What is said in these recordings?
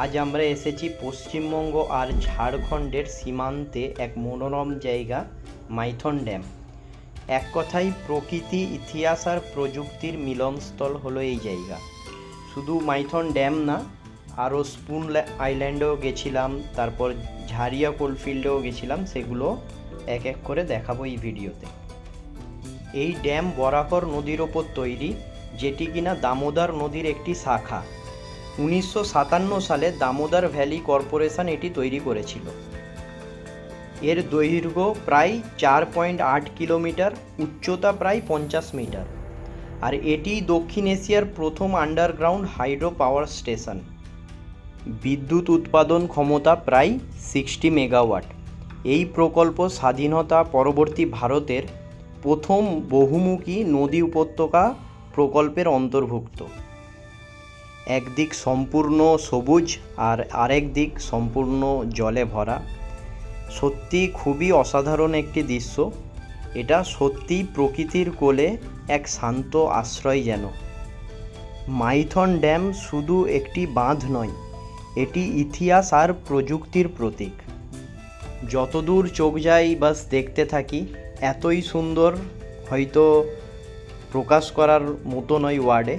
আজ আমরা এসেছি পশ্চিমবঙ্গ আর ঝাড়খণ্ডের সীমান্তে এক মনোরম জায়গা, মাইথন ড্যাম। এক কথায়, প্রকৃতি, ইতিহাস আর প্রযুক্তির মিলনস্থল হলো এই জায়গা। শুধু মাইথন ড্যাম না, আরও স্পুন আইল্যান্ডেও গেছিলাম, তারপর ঝারিয়া কোলফিল্ডেও গেছিলাম, সেগুলো এক এক করে দেখাবো এই ভিডিওতে। এই ড্যাম বরাকর নদীর ওপর তৈরি, যেটি কিনা দামোদর নদীর একটি শাখা। উনিশশো সাতান্ন সালে দামোদর ভ্যালি কর্পোরেশন এটি তৈরি করেছিল। এর দৈর্ঘ্য প্রায় চার পয়েন্ট আট কিলোমিটার, উচ্চতা প্রায় পঞ্চাশ মিটার। আর এটি দক্ষিণ এশিয়ার প্রথম আন্ডারগ্রাউন্ড হাইড্রো পাওয়ার স্টেশন। বিদ্যুৎ উৎপাদন ক্ষমতা প্রায় সিক্সটি মেগাওয়াট। এই প্রকল্প স্বাধীনতা পরবর্তী ভারতের প্রথম বহুমুখী নদী উপত্যকা প্রকল্পের অন্তর্ভুক্ত। একদিক সম্পূর্ণ সবুজ আর আরেক দিক সম্পূর্ণ জলে ভরা। সত্যি খুবই অসাধারণ একটি দৃশ্য। এটা সত্যি প্রকৃতির কোলে এক শান্ত আশ্রয় যেন। মাইথন ড্যাম শুধু একটি বাঁধ নয়, এটি ইতিহাস আর প্রযুক্তির প্রতীক। যতদূর চোখ যায় বাস দেখতে থাকি, এতই সুন্দর হয়তো প্রকাশ করার মতো নয় ওয়ার্ডে।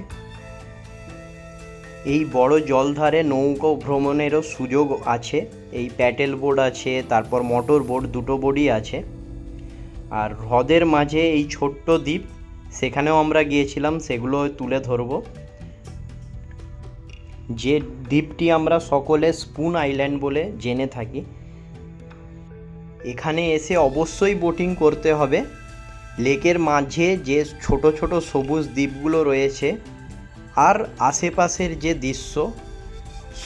এই বড় জলধারে নৌকো ভ্রমণেরও সুযোগ আছে। এই প্যাটেল বোর্ড আছে, তারপর মোটর বোর্ড দুটো বোর্ডই আছে। আর হ্রদের মাঝে এই ছোট্ট দ্বীপ, সেখানেও আমরা গিয়েছিলাম, সেগুলো তুলে ধরবো। যে দ্বীপটি আমরা সকলে স্পুন আইল্যান্ড বলে জেনে থাকি। এখানে এসে অবশ্যই বোটিং করতে হবে। লেকের মাঝে যে ছোট ছোট সবুজ দ্বীপগুলো রয়েছে আর আশেপাশের যে দৃশ্য,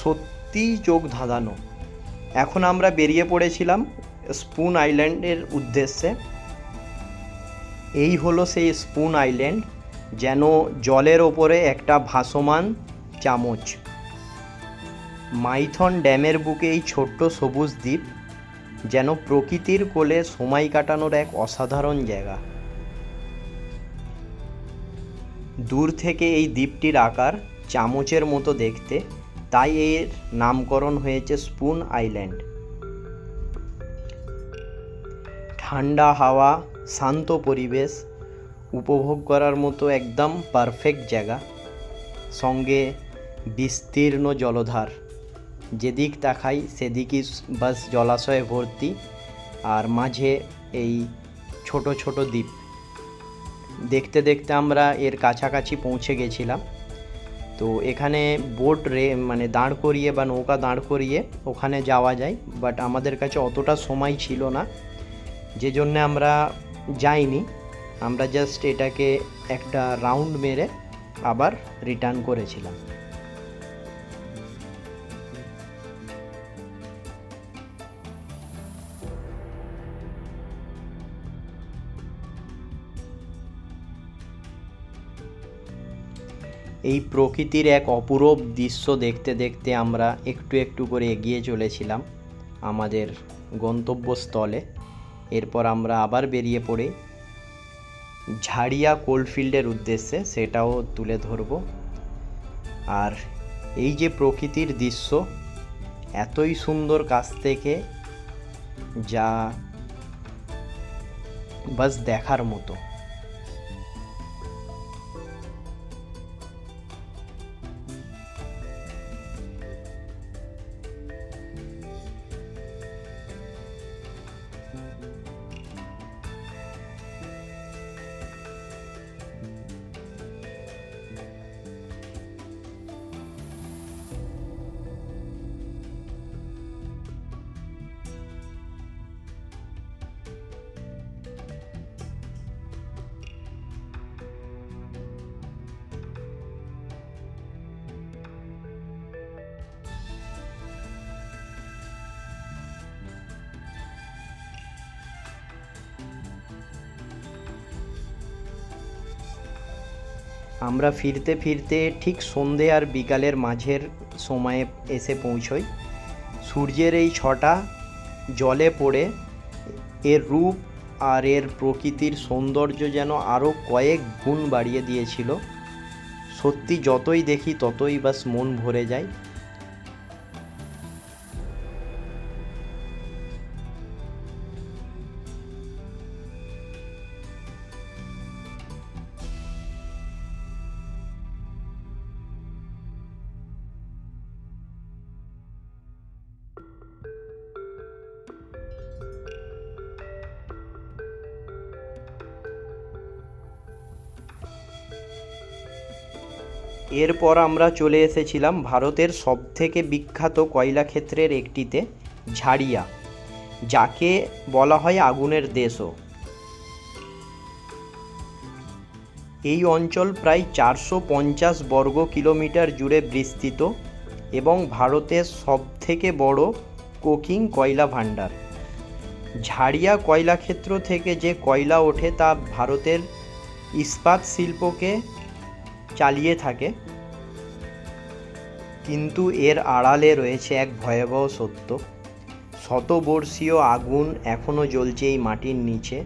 সত্যিই চোখ ধাঁধানো। এখন আমরা বেরিয়ে পড়েছিলাম স্পুন আইল্যান্ডের উদ্দেশ্যে। এই হলো সেই স্পুন আইল্যান্ড, যেন জলের ওপরে একটা ভাসমান চামচ। মাইথন ড্যামের বুকে এই ছোট্ট সবুজ দ্বীপ যেন প্রকৃতির কোলে সময় কাটানোর এক অসাধারণ জায়গা। দূর থেকে এই দ্বীপটির আকার চামচের মতো দেখতে, তাই এর নামকরণ হয়েছে স্পুন আইল্যান্ড। ঠান্ডা হাওয়া, শান্ত পরিবেশ, উপভোগ করার মতো একদম পারফেক্ট জায়গা। সঙ্গে বিস্তীর্ণ জলধার, যেদিক তাকাই সেদিকই বাস জলাশয়ে ভর্তি, আর মাঝে এই ছোট ছোট দ্বীপ। দেখতে দেখতে আমরা এর কাছাকাছি পৌঁছে গেছিলাম। তো এখানে বোট রে মানে দাঁড় করিয়ে বা নৌকা দাঁড় করিয়ে ওখানে যাওয়া যায়। বাট আমাদের কাছে অতটা সময় ছিল না। যে জন্যে আমরা যাইনি। আমরা জাস্ট এটাকে একটা রাউন্ড মেরে আবার রিটার্ন করেছিলাম। এই প্রকৃতির এক অপূরব দৃশ্য দেখতে দেখতে আমরা একটু একটু করে এগিয়ে চলেছিলাম আমাদের গন্তব্যস্থলে। এরপর আমরা আবার বেরিয়ে পড়ে ঝাড়িয়া কোলফিল্ডের উদ্দেশ্যে, সেটাও তুলে ধরব। আর এই যে প্রকৃতির দৃশ্য, এতই সুন্দর কাছ থেকে যা বাস দেখার মতো। আমরা ফিরতে ফিরতে ঠিক সন্ধে আর বিকালের মাঝের সময়ে এসে পৌঁছই। সূর্যের এই ছটা জলে পড়ে এর রূপ আর এর প্রকৃতির সৌন্দর্য যেন আরও কয়েক গুণ বাড়িয়ে দিয়েছিল। সত্যি যতই দেখি ততই বাস মন ভরে যায়। এরপর আমরা চলে এসেছিলাম ভারতের সবথেকে বিখ্যাত কয়লা ক্ষেত্রের একটিতে, ঝাড়িয়া, যাকে বলা হয় আগুনের দেশও। এই অঞ্চল প্রায় চারশো পঞ্চাশ বর্গ কিলোমিটার জুড়ে বিস্তৃত এবং ভারতের সবথেকে বড় কোকিং কয়লা ভাণ্ডার। ঝাড়িয়া কয়লা ক্ষেত্র থেকে যে কয়লা ওঠে তা ভারতের ইস্পাত শিল্পকে চালিয়ে থাকে। কিন্তু এর আড়ালে রয়েছে এক ভয়াবহ সত্য। শতবর্ষীয় আগুন এখনও জ্বলছে এই মাটির নিচে।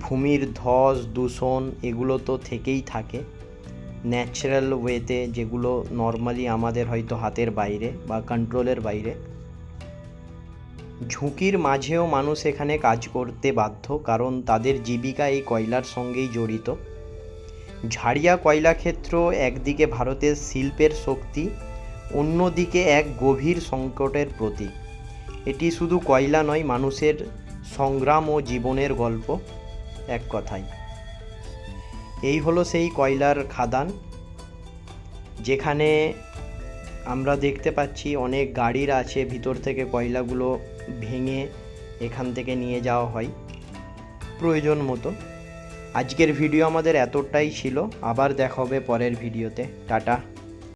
ভূমির ধস, দূষণ এগুলো তো থেকেই থাকে। ন্যাচারাল ওয়েতে যেগুলো নর্মালি আমাদের হয়তো হাতের বাইরে বা কন্ট্রোলের বাইরে। ঝুঁকির মাঝেও মানুষ এখানে কাজ করতে বাধ্য, কারণ তাদের জীবিকা এই কয়লার সঙ্গেই জড়িত। ঝাড়িয়া কয়লা ক্ষেত্র একদিকে ভারতের শিল্পের শক্তি, অন্যদিকে এক গভীর সংকটের প্রতীক। এটি শুধু কয়লা নয়, মানুষের সংগ্রাম ও জীবনের গল্প এক কথায়। এই হলো সেই কয়লার খাদান, যেখানে আমরা দেখতে পাচ্ছি অনেক গাড়ির আছে, ভিতর থেকে কয়লাগুলো ভেঙে এখান থেকে নিয়ে যাওয়া হয় প্রয়োজন মতো। আজকের ভিডিও আমাদের এতটাই ছিল। আবার দেখা হবে পরের ভিডিওতে টাটা।